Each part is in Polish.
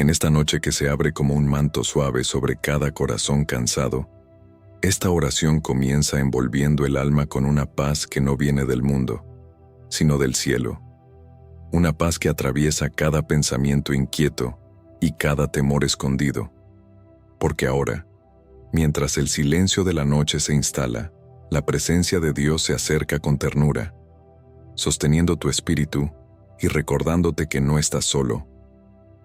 En esta noche que se abre como un manto suave sobre cada corazón cansado, esta oración comienza envolviendo el alma con una paz que no viene del mundo, sino del cielo. Una paz que atraviesa cada pensamiento inquieto y cada temor escondido. Porque ahora, mientras el silencio de la noche se instala, la presencia de Dios se acerca con ternura, sosteniendo tu espíritu y recordándote que no estás solo,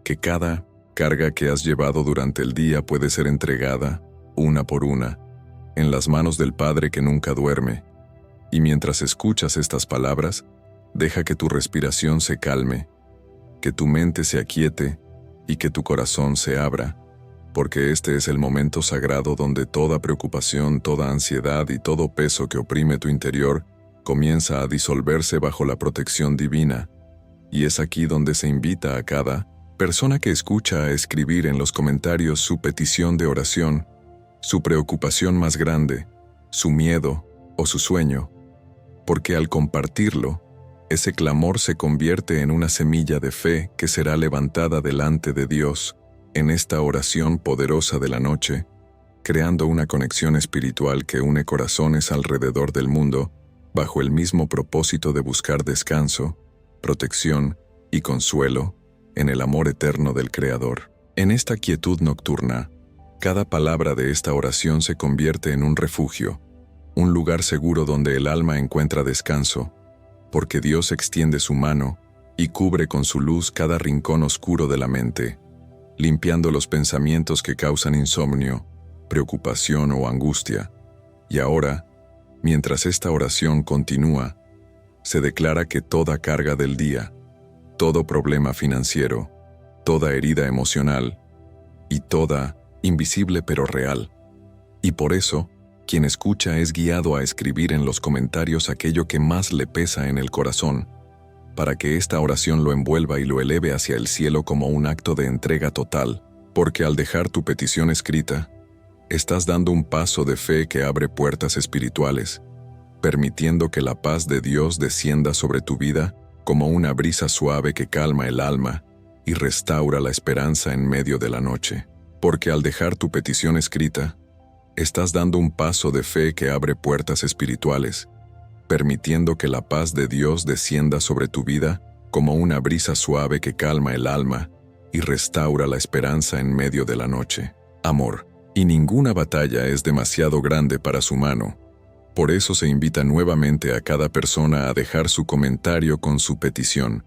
que cada carga que has llevado durante el día puede ser entregada, una por una, en las manos del Padre que nunca duerme, y mientras escuchas estas palabras, deja que tu respiración se calme, que tu mente se aquiete y que tu corazón se abra, porque este es el momento sagrado donde toda preocupación, toda ansiedad y todo peso que oprime tu interior comienza a disolverse bajo la protección divina, y es aquí donde se invita a cada persona que escucha a escribir en los comentarios su petición de oración su preocupación más grande, su miedo o su sueño, porque al compartirlo, ese clamor se convierte en una semilla de fe que será levantada delante de Dios en esta oración poderosa de la noche, creando una conexión espiritual que une corazones alrededor del mundo bajo el mismo propósito de buscar descanso, protección y consuelo en el amor eterno del Creador. En esta quietud nocturna, cada palabra de esta oración se convierte en un refugio, un lugar seguro donde el alma encuentra descanso, porque Dios extiende su mano y cubre con su luz cada rincón oscuro de la mente, limpiando los pensamientos que causan insomnio, preocupación o angustia. Y ahora, mientras esta oración continúa, se declara que toda carga del día, todo problema financiero, toda herida emocional y toda invisible pero real. Y por eso, quien escucha es guiado a escribir en los comentarios aquello que más le pesa en el corazón, para que esta oración lo envuelva y lo eleve hacia el cielo como un acto de entrega total, porque al dejar tu petición escrita, estás dando un paso de fe que abre puertas espirituales, permitiendo que la paz de Dios descienda sobre tu vida como una brisa suave que calma el alma y restaura la esperanza en medio de la noche porque al dejar tu petición escrita, estás dando un paso de fe que abre puertas espirituales, permitiendo que la paz de Dios descienda sobre tu vida como una brisa suave que calma el alma y restaura la esperanza en medio de la noche. Amor, y ninguna batalla es demasiado grande para su mano. Por eso se invita nuevamente a cada persona a dejar su comentario con su petición,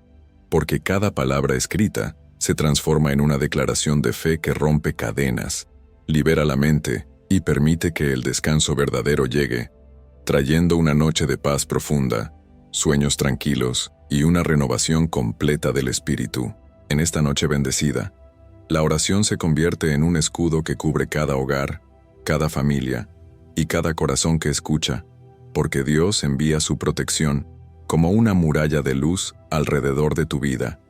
porque cada palabra escrita se transforma en una declaración de fe que rompe cadenas, libera la mente y permite que el descanso verdadero llegue, trayendo una noche de paz profunda, sueños tranquilos y una renovación completa del espíritu. En esta noche bendecida, la oración se convierte en un escudo que cubre cada hogar, cada familia y cada corazón que escucha, porque Dios envía su protección como una muralla de luz alrededor de tu vida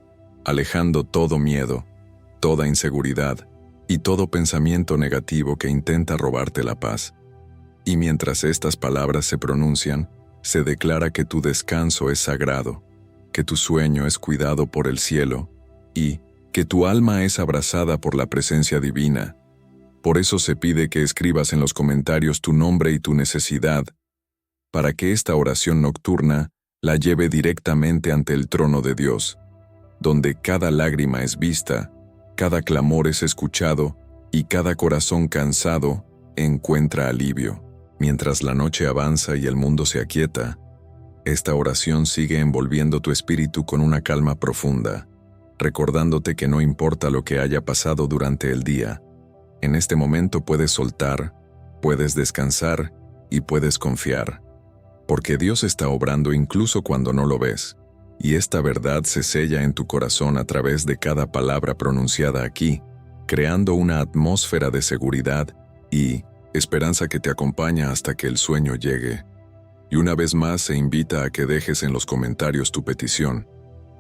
alejando todo miedo, toda inseguridad y todo pensamiento negativo que intenta robarte la paz. Y mientras estas palabras se pronuncian, se declara que tu descanso es sagrado, que tu sueño es cuidado por el cielo y que tu alma es abrazada por la presencia divina. Por eso se pide que escribas en los comentarios tu nombre y tu necesidad, para que esta oración nocturna la lleve directamente ante el trono de Dios donde cada lágrima es vista, cada clamor es escuchado y cada corazón cansado encuentra alivio. Mientras la noche avanza y el mundo se aquieta, esta oración sigue envolviendo tu espíritu con una calma profunda, recordándote que no importa lo que haya pasado durante el día, en este momento puedes soltar, puedes descansar y puedes confiar, porque Dios está obrando incluso cuando no lo ves. Y esta verdad se sella en tu corazón a través de cada palabra pronunciada aquí, creando una atmósfera de seguridad y esperanza que te acompaña hasta que el sueño llegue. Y una vez más se invita a que dejes en los comentarios tu petición,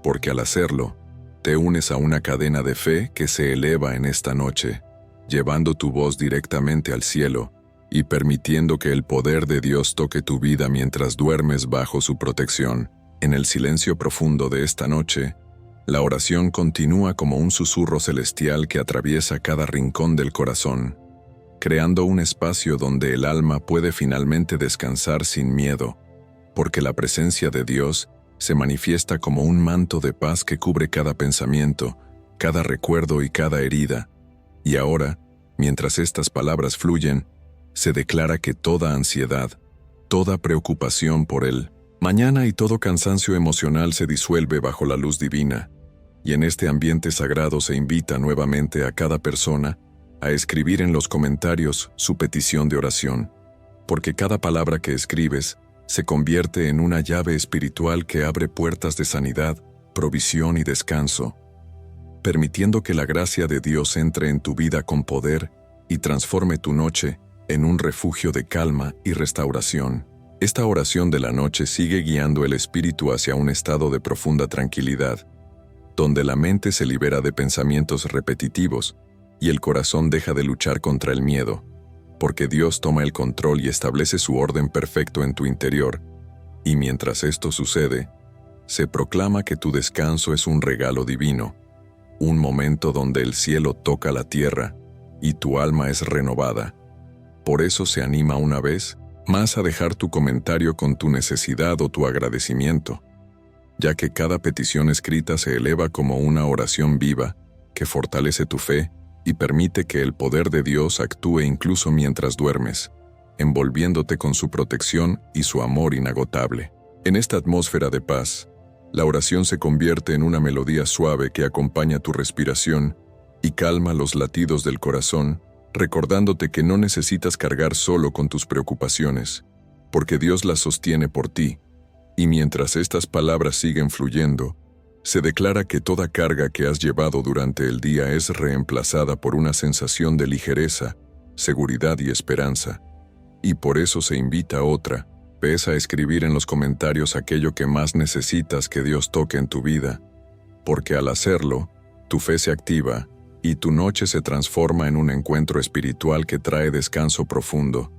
porque al hacerlo, te unes a una cadena de fe que se eleva en esta noche, llevando tu voz directamente al cielo y permitiendo que el poder de Dios toque tu vida mientras duermes bajo su protección. En el silencio profundo de esta noche, La oración continúa como un susurro celestial que atraviesa cada rincón del corazón, creando un espacio donde el alma puede finalmente descansar sin miedo, porque la presencia de Dios se manifiesta como un manto de paz que cubre cada pensamiento, cada recuerdo y cada herida. Y ahora, mientras estas palabras fluyen, se declara que toda ansiedad, toda preocupación por él, mañana y todo cansancio emocional se disuelve bajo la luz divina, y en este ambiente sagrado se invita nuevamente a cada persona a escribir en los comentarios su petición de oración, porque cada palabra que escribes se convierte en una llave espiritual que abre puertas de sanidad, provisión y descanso, permitiendo que la gracia de Dios entre en tu vida con poder y transforme tu noche en un refugio de calma y restauración. Esta oración de la noche sigue guiando el espíritu hacia un estado de profunda tranquilidad, donde la mente se libera de pensamientos repetitivos y el corazón deja de luchar contra el miedo, porque Dios toma el control y establece su orden perfecto en tu interior, y mientras esto sucede, se proclama que tu descanso es un regalo divino, un momento donde el cielo toca la tierra y tu alma es renovada. Por eso se anima una vez más a dejar tu comentario con tu necesidad o tu agradecimiento, ya que cada petición escrita se eleva como una oración viva que fortalece tu fe y permite que el poder de Dios actúe incluso mientras duermes, envolviéndote con su protección y su amor inagotable. En esta atmósfera de paz, la oración se convierte en una melodía suave que acompaña tu respiración y calma los latidos del corazón recordándote que no necesitas cargar solo con tus preocupaciones, porque Dios las sostiene por ti, y mientras estas palabras siguen fluyendo, se declara que toda carga que has llevado durante el día es reemplazada por una sensación de ligereza, seguridad y esperanza, y por eso se invita a otra, ves a escribir en los comentarios aquello que más necesitas que Dios toque en tu vida, porque al hacerlo, tu fe se activa y tu noche se transforma en un encuentro espiritual que trae descanso profundo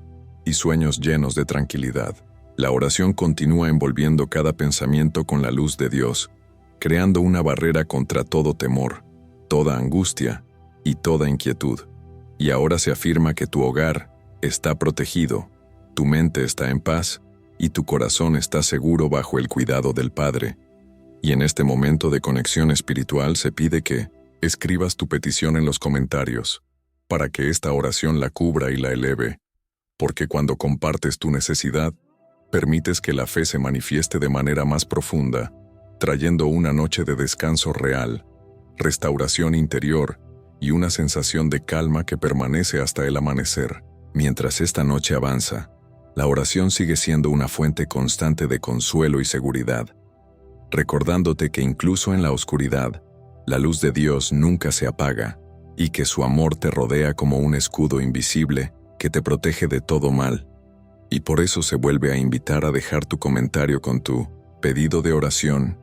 y sueños llenos de tranquilidad. La oración continúa envolviendo cada pensamiento con la luz de Dios, creando una barrera contra todo temor, toda angustia y toda inquietud. Y ahora se afirma que tu hogar está protegido, tu mente está en paz y tu corazón está seguro bajo el cuidado del Padre. Y en este momento de conexión espiritual se pide que, escribas tu petición en los comentarios, para que esta oración la cubra y la eleve, porque cuando compartes tu necesidad, permites que la fe se manifieste de manera más profunda, trayendo una noche de descanso real, restauración interior y una sensación de calma que permanece hasta el amanecer. Mientras esta noche avanza, la oración sigue siendo una fuente constante de consuelo y seguridad, recordándote que incluso en la oscuridad, la luz de Dios nunca se apaga y que su amor te rodea como un escudo invisible que te protege de todo mal. Y por eso se vuelve a invitar a dejar tu comentario con tu pedido de oración,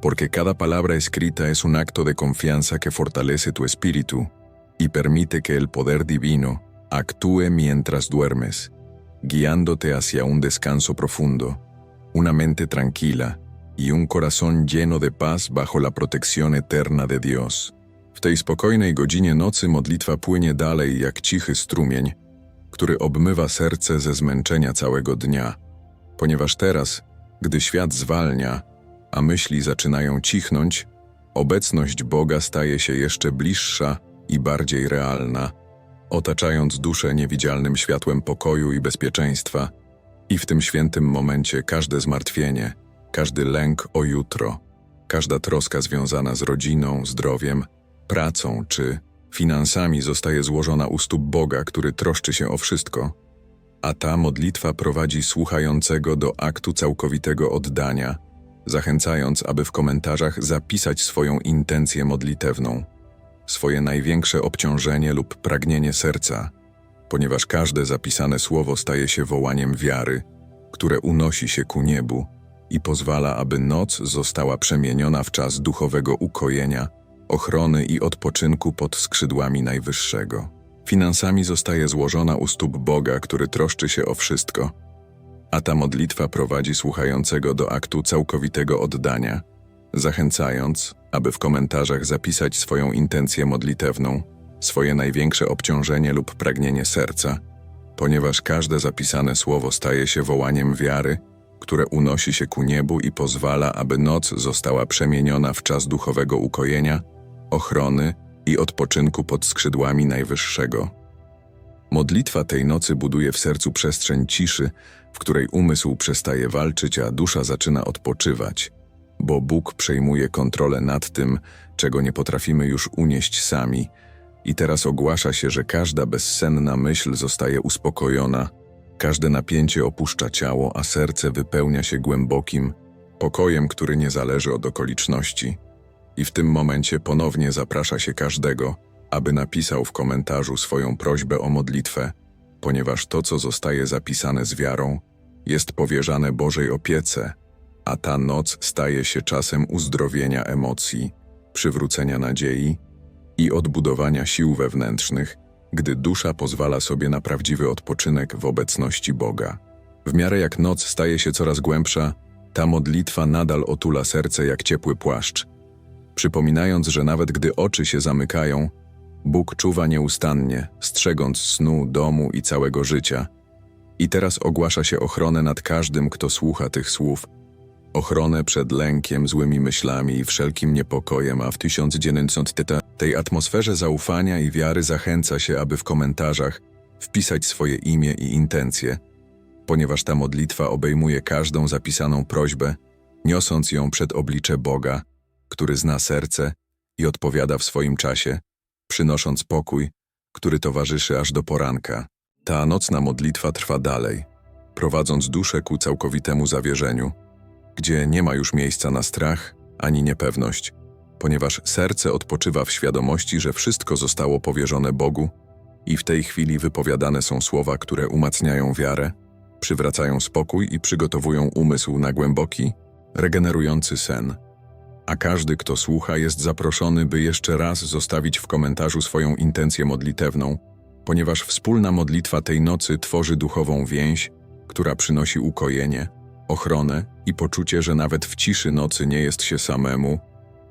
porque cada palabra escrita es un acto de confianza que fortalece tu espíritu y permite que el poder divino actúe mientras duermes, guiándote hacia un descanso profundo, una mente tranquila i un corazón lleno de paz bajo la protección eterna de Dios. W tej spokojnej godzinie nocy modlitwa płynie dalej jak cichy strumień, który obmywa serce ze zmęczenia całego dnia, ponieważ teraz, gdy świat zwalnia, a myśli zaczynają cichnąć, obecność Boga staje się jeszcze bliższa i bardziej realna, otaczając duszę niewidzialnym światłem pokoju i bezpieczeństwa, i w tym świętym momencie każde zmartwienie – każdy lęk o jutro, każda troska związana z rodziną, zdrowiem, pracą czy finansami zostaje złożona u stóp Boga, który troszczy się o wszystko, a ta modlitwa prowadzi słuchającego do aktu całkowitego oddania, zachęcając, aby w komentarzach zapisać swoją intencję modlitewną, swoje największe obciążenie lub pragnienie serca, ponieważ każde zapisane słowo staje się wołaniem wiary, które unosi się ku niebu i pozwala, aby noc została przemieniona w czas duchowego ukojenia, ochrony i odpoczynku pod skrzydłami Najwyższego. Finansami zostaje złożona u stóp Boga, który troszczy się o wszystko, a ta modlitwa prowadzi słuchającego do aktu całkowitego oddania, zachęcając, aby w komentarzach zapisać swoją intencję modlitewną, swoje największe obciążenie lub pragnienie serca, ponieważ każde zapisane słowo staje się wołaniem wiary, które unosi się ku niebu i pozwala, aby noc została przemieniona w czas duchowego ukojenia, ochrony i odpoczynku pod skrzydłami Najwyższego. Modlitwa tej nocy buduje w sercu przestrzeń ciszy, w której umysł przestaje walczyć, a dusza zaczyna odpoczywać, bo Bóg przejmuje kontrolę nad tym, czego nie potrafimy już unieść sami, i teraz ogłasza się, że każda bezsenna myśl zostaje uspokojona, każde napięcie opuszcza ciało, a serce wypełnia się głębokim pokojem, który nie zależy od okoliczności. I w tym momencie ponownie zaprasza się każdego, aby napisał w komentarzu swoją prośbę o modlitwę, ponieważ to, co zostaje zapisane z wiarą, jest powierzane Bożej opiece, a ta noc staje się czasem uzdrowienia emocji, przywrócenia nadziei i odbudowania sił wewnętrznych, gdy dusza pozwala sobie na prawdziwy odpoczynek w obecności Boga. W miarę jak noc staje się coraz głębsza, ta modlitwa nadal otula serce jak ciepły płaszcz, przypominając, że nawet gdy oczy się zamykają, Bóg czuwa nieustannie, strzegąc snu, domu i całego życia. I teraz ogłasza się ochronę nad każdym, kto słucha tych słów, ochronę przed lękiem, złymi myślami i wszelkim niepokojem, a w 1900 tej atmosferze zaufania i wiary zachęca się, aby w komentarzach wpisać swoje imię i intencje, ponieważ ta modlitwa obejmuje każdą zapisaną prośbę, niosąc ją przed oblicze Boga, który zna serce i odpowiada w swoim czasie, przynosząc pokój, który towarzyszy aż do poranka. Ta nocna modlitwa trwa dalej, prowadząc duszę ku całkowitemu zawierzeniu, gdzie nie ma już miejsca na strach ani niepewność, ponieważ serce odpoczywa w świadomości, że wszystko zostało powierzone Bogu i w tej chwili wypowiadane są słowa, które umacniają wiarę, przywracają spokój i przygotowują umysł na głęboki, regenerujący sen. A każdy, kto słucha, jest zaproszony, by jeszcze raz zostawić w komentarzu swoją intencję modlitewną, ponieważ wspólna modlitwa tej nocy tworzy duchową więź, która przynosi ukojenie, ochronę i poczucie, że nawet w ciszy nocy nie jest się samemu,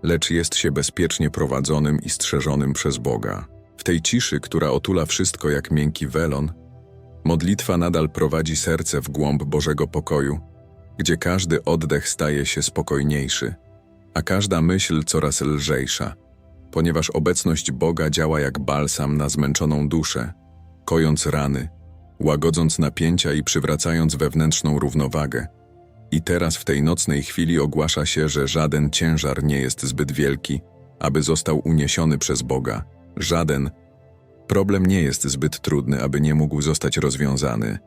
lecz jest się bezpiecznie prowadzonym i strzeżonym przez Boga. W tej ciszy, która otula wszystko jak miękki welon, modlitwa nadal prowadzi serce w głąb Bożego pokoju, gdzie każdy oddech staje się spokojniejszy, a każda myśl coraz lżejsza, ponieważ obecność Boga działa jak balsam na zmęczoną duszę, kojąc rany, łagodząc napięcia i przywracając wewnętrzną równowagę. I teraz w tej nocnej chwili ogłasza się, że żaden ciężar nie jest zbyt wielki, aby został uniesiony przez Boga. Żaden. Problem nie jest zbyt trudny, aby nie mógł zostać rozwiązany.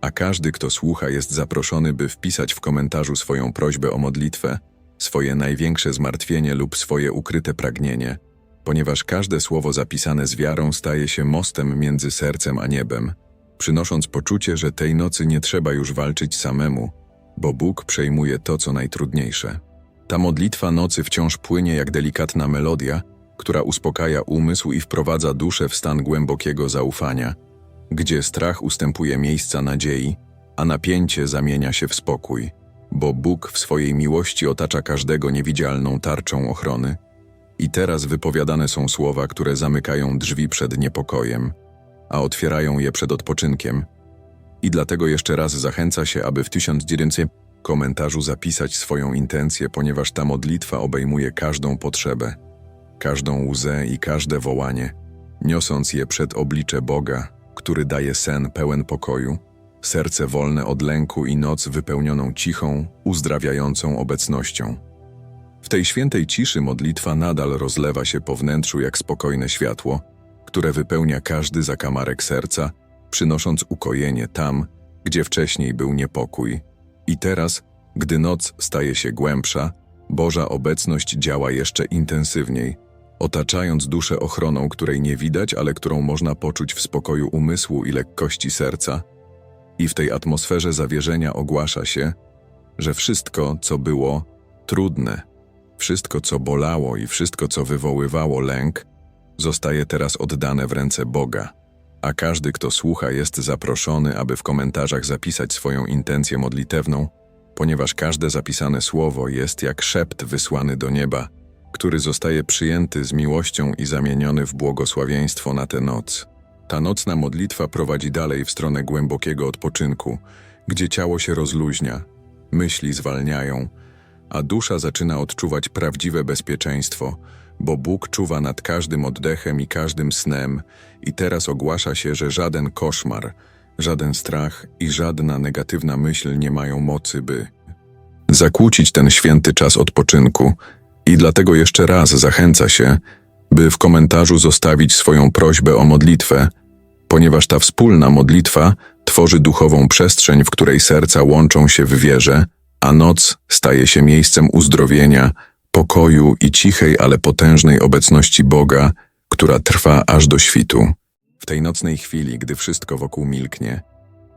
A każdy, kto słucha, jest zaproszony, by wpisać w komentarzu swoją prośbę o modlitwę, swoje największe zmartwienie lub swoje ukryte pragnienie, ponieważ każde słowo zapisane z wiarą staje się mostem między sercem a niebem, przynosząc poczucie, że tej nocy nie trzeba już walczyć samemu, bo Bóg przejmuje to, co najtrudniejsze. Ta modlitwa nocy wciąż płynie jak delikatna melodia, która uspokaja umysł i wprowadza duszę w stan głębokiego zaufania, gdzie strach ustępuje miejsca nadziei, a napięcie zamienia się w spokój, bo Bóg w swojej miłości otacza każdego niewidzialną tarczą ochrony. I teraz wypowiadane są słowa, które zamykają drzwi przed niepokojem, a otwierają je przed odpoczynkiem – i dlatego jeszcze raz zachęca się, aby w 1900 komentarzu zapisać swoją intencję, ponieważ ta modlitwa obejmuje każdą potrzebę, każdą łzę i każde wołanie, niosąc je przed oblicze Boga, który daje sen pełen pokoju, serce wolne od lęku i noc wypełnioną cichą, uzdrawiającą obecnością. W tej świętej ciszy modlitwa nadal rozlewa się po wnętrzu jak spokojne światło, które wypełnia każdy zakamarek serca, przynosząc ukojenie tam, gdzie wcześniej był niepokój. I teraz, gdy noc staje się głębsza, Boża obecność działa jeszcze intensywniej, otaczając duszę ochroną, której nie widać, ale którą można poczuć w spokoju umysłu i lekkości serca. I w tej atmosferze zawierzenia ogłasza się, że wszystko, co było trudne, wszystko, co bolało i wszystko, co wywoływało lęk, zostaje teraz oddane w ręce Boga a każdy, kto słucha, jest zaproszony, aby w komentarzach zapisać swoją intencję modlitewną, ponieważ każde zapisane słowo jest jak szept wysłany do nieba, który zostaje przyjęty z miłością i zamieniony w błogosławieństwo na tę noc. Ta nocna modlitwa prowadzi dalej w stronę głębokiego odpoczynku, gdzie ciało się rozluźnia, myśli zwalniają, a dusza zaczyna odczuwać prawdziwe bezpieczeństwo, bo Bóg czuwa nad każdym oddechem i każdym snem i teraz ogłasza się, że żaden koszmar, żaden strach i żadna negatywna myśl nie mają mocy, by zakłócić ten święty czas odpoczynku. I dlatego jeszcze raz zachęca się, by w komentarzu zostawić swoją prośbę o modlitwę, ponieważ ta wspólna modlitwa tworzy duchową przestrzeń, w której serca łączą się w wierze, a noc staje się miejscem uzdrowienia, pokoju i cichej, ale potężnej obecności Boga, która trwa aż do świtu. W tej nocnej chwili, gdy wszystko wokół milknie,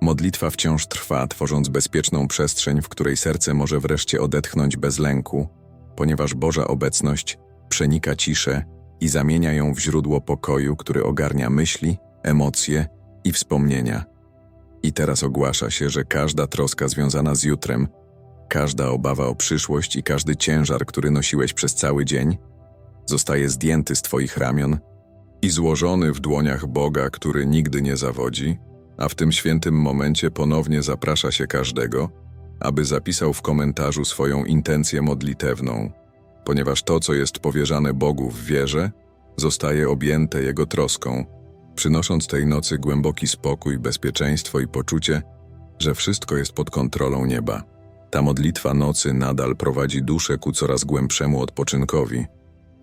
modlitwa wciąż trwa, tworząc bezpieczną przestrzeń, w której serce może wreszcie odetchnąć bez lęku, ponieważ Boża obecność przenika ciszę i zamienia ją w źródło pokoju, który ogarnia myśli, emocje i wspomnienia. I teraz ogłasza się, że każda troska związana z jutrem, każda obawa o przyszłość i każdy ciężar, który nosiłeś przez cały dzień, zostaje zdjęty z Twoich ramion i złożony w dłoniach Boga, który nigdy nie zawodzi, a w tym świętym momencie ponownie zaprasza się każdego, aby zapisał w komentarzu swoją intencję modlitewną, ponieważ to, co jest powierzane Bogu w wierze, zostaje objęte Jego troską, przynosząc tej nocy głęboki spokój, bezpieczeństwo i poczucie, że wszystko jest pod kontrolą nieba. Ta modlitwa nocy nadal prowadzi duszę ku coraz głębszemu odpoczynkowi,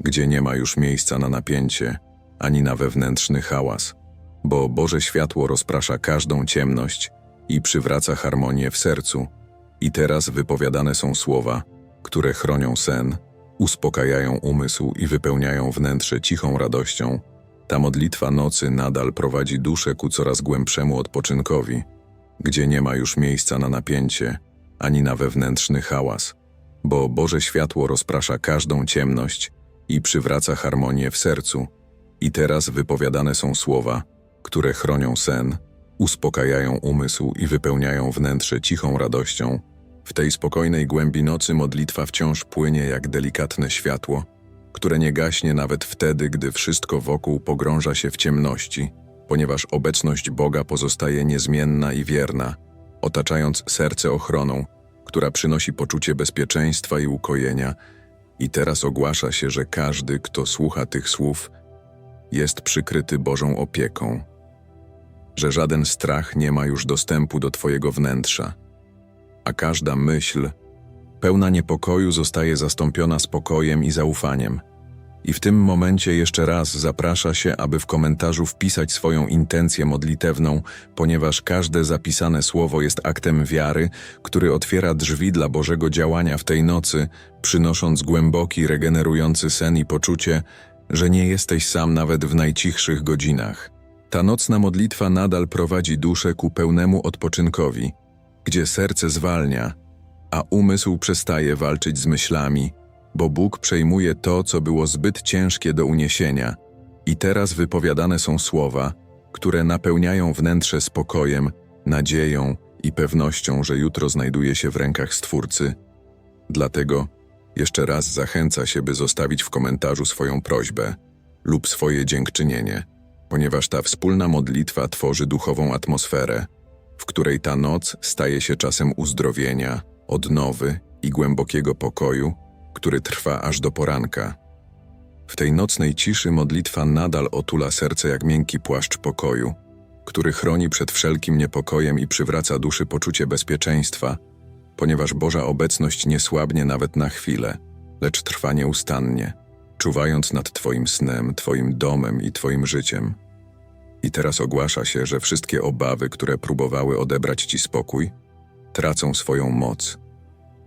gdzie nie ma już miejsca na napięcie ani na wewnętrzny hałas, bo Boże światło rozprasza każdą ciemność i przywraca harmonię w sercu. I teraz wypowiadane są słowa, które chronią sen, uspokajają umysł i wypełniają wnętrze cichą radością. Ta modlitwa nocy nadal prowadzi duszę ku coraz głębszemu odpoczynkowi, gdzie nie ma już miejsca na napięcie ani na wewnętrzny hałas, bo Boże światło rozprasza każdą ciemność i przywraca harmonię w sercu. I teraz wypowiadane są słowa, które chronią sen, uspokajają umysł i wypełniają wnętrze cichą radością. W tej spokojnej głębi nocy modlitwa wciąż płynie jak delikatne światło, które nie gaśnie nawet wtedy, gdy wszystko wokół pogrąża się w ciemności, ponieważ obecność Boga pozostaje niezmienna i wierna, otaczając serce ochroną, która przynosi poczucie bezpieczeństwa i ukojenia. I teraz ogłasza się, że każdy, kto słucha tych słów, jest przykryty Bożą opieką, że żaden strach nie ma już dostępu do Twojego wnętrza, a każda myśl, pełna niepokoju, zostaje zastąpiona spokojem i zaufaniem. I w tym momencie jeszcze raz zaprasza się, aby w komentarzu wpisać swoją intencję modlitewną, ponieważ każde zapisane słowo jest aktem wiary, który otwiera drzwi dla Bożego działania w tej nocy, przynosząc głęboki, regenerujący sen i poczucie, że nie jesteś sam nawet w najcichszych godzinach. Ta nocna modlitwa nadal prowadzi duszę ku pełnemu odpoczynkowi, gdzie serce zwalnia, a umysł przestaje walczyć z myślami, bo Bóg przejmuje to, co było zbyt ciężkie do uniesienia, i teraz wypowiadane są słowa, które napełniają wnętrze spokojem, nadzieją i pewnością, że jutro znajduje się w rękach Stwórcy. Dlatego jeszcze raz zachęca się, by zostawić w komentarzu swoją prośbę lub swoje dziękczynienie, ponieważ ta wspólna modlitwa tworzy duchową atmosferę, w której ta noc staje się czasem uzdrowienia, odnowy i głębokiego pokoju, który trwa aż do poranka. W tej nocnej ciszy modlitwa nadal otula serce jak miękki płaszcz pokoju, który chroni przed wszelkim niepokojem i przywraca duszy poczucie bezpieczeństwa, ponieważ Boża obecność nie słabnie nawet na chwilę, lecz trwa nieustannie, czuwając nad Twoim snem, Twoim domem i Twoim życiem. I teraz ogłasza się, że wszystkie obawy, które próbowały odebrać Ci spokój, tracą swoją moc,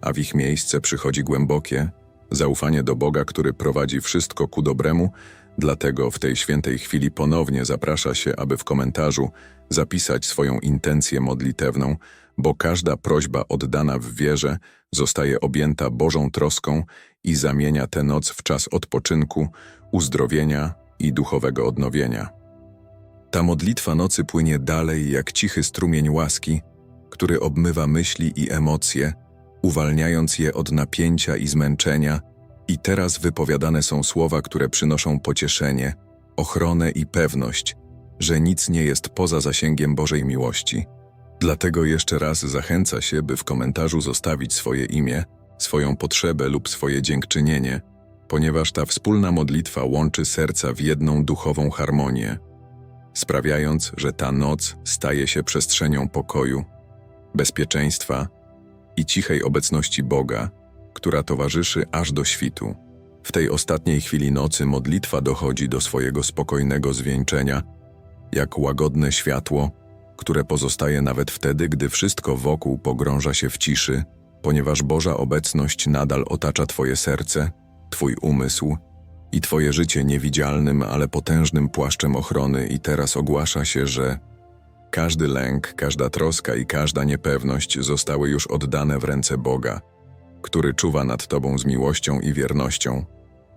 a w ich miejsce przychodzi głębokie, zaufanie do Boga, który prowadzi wszystko ku dobremu, dlatego w tej świętej chwili ponownie zaprasza się, aby w komentarzu zapisać swoją intencję modlitewną, bo każda prośba oddana w wierze zostaje objęta Bożą troską i zamienia tę noc w czas odpoczynku, uzdrowienia i duchowego odnowienia. Ta modlitwa nocy płynie dalej jak cichy strumień łaski, który obmywa myśli i emocje, uwalniając je od napięcia i zmęczenia, i teraz wypowiadane są słowa, które przynoszą pocieszenie, ochronę i pewność, że nic nie jest poza zasięgiem Bożej miłości. Dlatego jeszcze raz zachęca się, by w komentarzu zostawić swoje imię, swoją potrzebę lub swoje dziękczynienie, ponieważ ta wspólna modlitwa łączy serca w jedną duchową harmonię, sprawiając, że ta noc staje się przestrzenią pokoju, bezpieczeństwa i cichej obecności Boga, która towarzyszy aż do świtu. W tej ostatniej chwili nocy modlitwa dochodzi do swojego spokojnego zwieńczenia, jak łagodne światło, które pozostaje nawet wtedy, gdy wszystko wokół pogrąża się w ciszy, ponieważ Boża obecność nadal otacza Twoje serce, Twój umysł i Twoje życie niewidzialnym, ale potężnym płaszczem ochrony, i teraz ogłasza się, że każdy lęk, każda troska i każda niepewność zostały już oddane w ręce Boga, który czuwa nad Tobą z miłością i wiernością,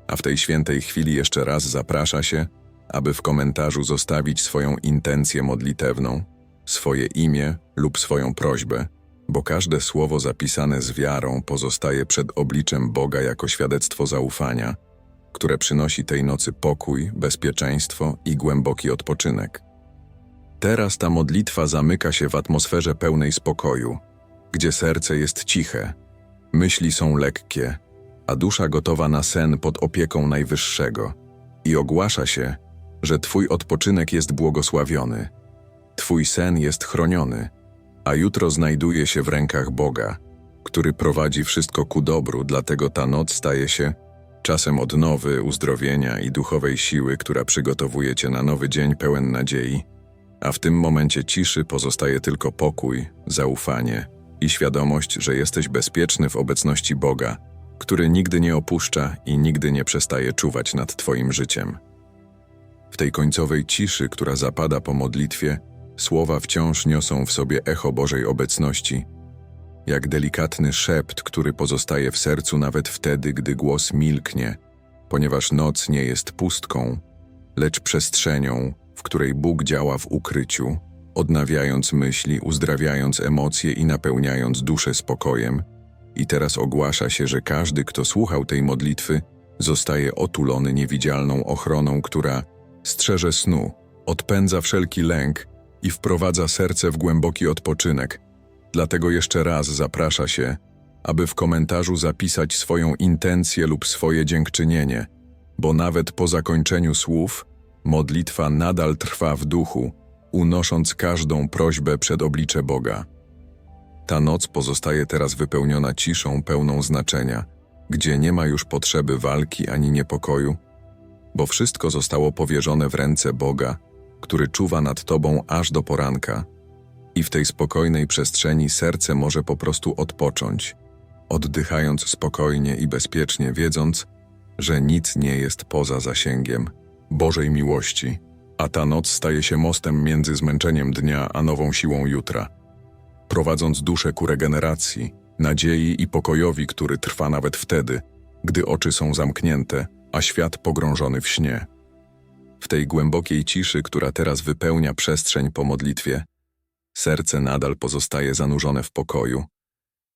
a w tej świętej chwili jeszcze raz zaprasza się, aby w komentarzu zostawić swoją intencję modlitewną, swoje imię lub swoją prośbę, bo każde słowo zapisane z wiarą pozostaje przed obliczem Boga jako świadectwo zaufania, które przynosi tej nocy pokój, bezpieczeństwo i głęboki odpoczynek. Teraz ta modlitwa zamyka się w atmosferze pełnej spokoju, gdzie serce jest ciche, myśli są lekkie, a dusza gotowa na sen pod opieką Najwyższego i ogłasza się, że Twój odpoczynek jest błogosławiony, Twój sen jest chroniony, a jutro znajduje się w rękach Boga, który prowadzi wszystko ku dobru, dlatego ta noc staje się czasem odnowy, uzdrowienia i duchowej siły, która przygotowuje Cię na nowy dzień pełen nadziei, a w tym momencie ciszy pozostaje tylko pokój, zaufanie i świadomość, że jesteś bezpieczny w obecności Boga, który nigdy nie opuszcza i nigdy nie przestaje czuwać nad Twoim życiem. W tej końcowej ciszy, która zapada po modlitwie, słowa wciąż niosą w sobie echo Bożej obecności, jak delikatny szept, który pozostaje w sercu nawet wtedy, gdy głos milknie, ponieważ noc nie jest pustką, lecz przestrzenią, w której Bóg działa w ukryciu, odnawiając myśli, uzdrawiając emocje i napełniając duszę spokojem. I teraz ogłasza się, że każdy, kto słuchał tej modlitwy, zostaje otulony niewidzialną ochroną, która strzeże snu, odpędza wszelki lęk i wprowadza serce w głęboki odpoczynek. Dlatego jeszcze raz zaprasza się, aby w komentarzu zapisać swoją intencję lub swoje dziękczynienie, bo nawet po zakończeniu słów modlitwa nadal trwa w duchu, unosząc każdą prośbę przed oblicze Boga. Ta noc pozostaje teraz wypełniona ciszą pełną znaczenia, gdzie nie ma już potrzeby walki ani niepokoju, bo wszystko zostało powierzone w ręce Boga, który czuwa nad tobą aż do poranka. I w tej spokojnej przestrzeni serce może po prostu odpocząć, oddychając spokojnie i bezpiecznie, wiedząc, że nic nie jest poza zasięgiem Bożej miłości, a ta noc staje się mostem między zmęczeniem dnia a nową siłą jutra, prowadząc duszę ku regeneracji, nadziei i pokojowi, który trwa nawet wtedy, gdy oczy są zamknięte, a świat pogrążony w śnie. W tej głębokiej ciszy, która teraz wypełnia przestrzeń po modlitwie, serce nadal pozostaje zanurzone w pokoju,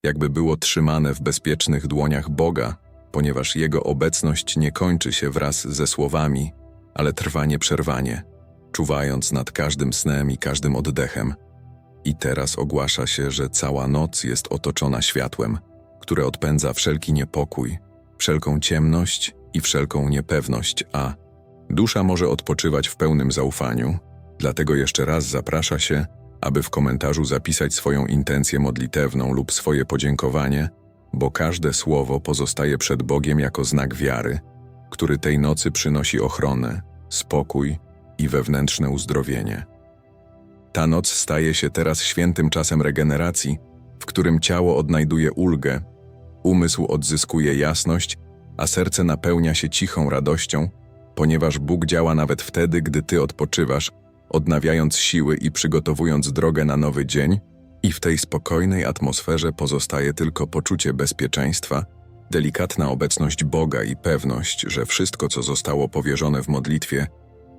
jakby było trzymane w bezpiecznych dłoniach Boga, ponieważ Jego obecność nie kończy się wraz ze słowami, ale trwa nieprzerwanie, czuwając nad każdym snem i każdym oddechem. I teraz ogłasza się, że cała noc jest otoczona światłem, które odpędza wszelki niepokój, wszelką ciemność i wszelką niepewność, a dusza może odpoczywać w pełnym zaufaniu. Dlatego jeszcze raz zaprasza się, aby w komentarzu zapisać swoją intencję modlitewną lub swoje podziękowanie, bo każde słowo pozostaje przed Bogiem jako znak wiary, który tej nocy przynosi ochronę, spokój i wewnętrzne uzdrowienie. Ta noc staje się teraz świętym czasem regeneracji, w którym ciało odnajduje ulgę, umysł odzyskuje jasność, a serce napełnia się cichą radością, ponieważ Bóg działa nawet wtedy, gdy Ty odpoczywasz, odnawiając siły i przygotowując drogę na nowy dzień, i w tej spokojnej atmosferze pozostaje tylko poczucie bezpieczeństwa, delikatna obecność Boga i pewność, że wszystko, co zostało powierzone w modlitwie,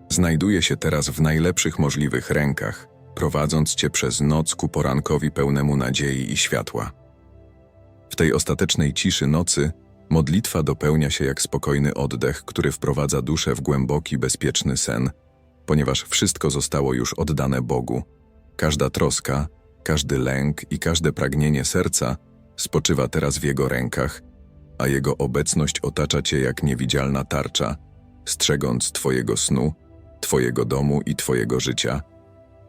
znajduje się teraz w najlepszych możliwych rękach, prowadząc Cię przez noc ku porankowi pełnemu nadziei i światła. W tej ostatecznej ciszy nocy modlitwa dopełnia się jak spokojny oddech, który wprowadza duszę w głęboki, bezpieczny sen, ponieważ wszystko zostało już oddane Bogu. Każda troska, każdy lęk i każde pragnienie serca spoczywa teraz w Jego rękach, a Jego obecność otacza Cię jak niewidzialna tarcza, strzegąc Twojego snu, Twojego domu i Twojego życia.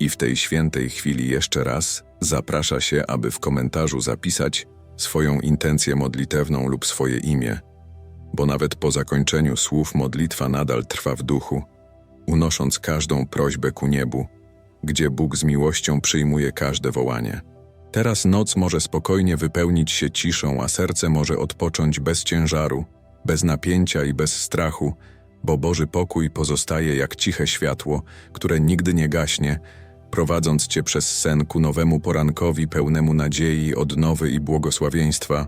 I w tej świętej chwili jeszcze raz zaprasza się, aby w komentarzu zapisać swoją intencję modlitewną lub swoje imię, bo nawet po zakończeniu słów modlitwa nadal trwa w duchu, unosząc każdą prośbę ku niebu, gdzie Bóg z miłością przyjmuje każde wołanie. Teraz noc może spokojnie wypełnić się ciszą, a serce może odpocząć bez ciężaru, bez napięcia i bez strachu, bo Boży pokój pozostaje jak ciche światło, które nigdy nie gaśnie, prowadząc cię przez sen ku nowemu porankowi pełnemu nadziei, odnowy i błogosławieństwa.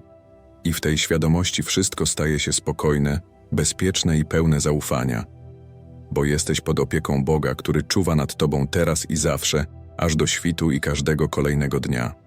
I w tej świadomości wszystko staje się spokojne, bezpieczne i pełne zaufania. Bo jesteś pod opieką Boga, który czuwa nad tobą teraz i zawsze, aż do świtu i każdego kolejnego dnia.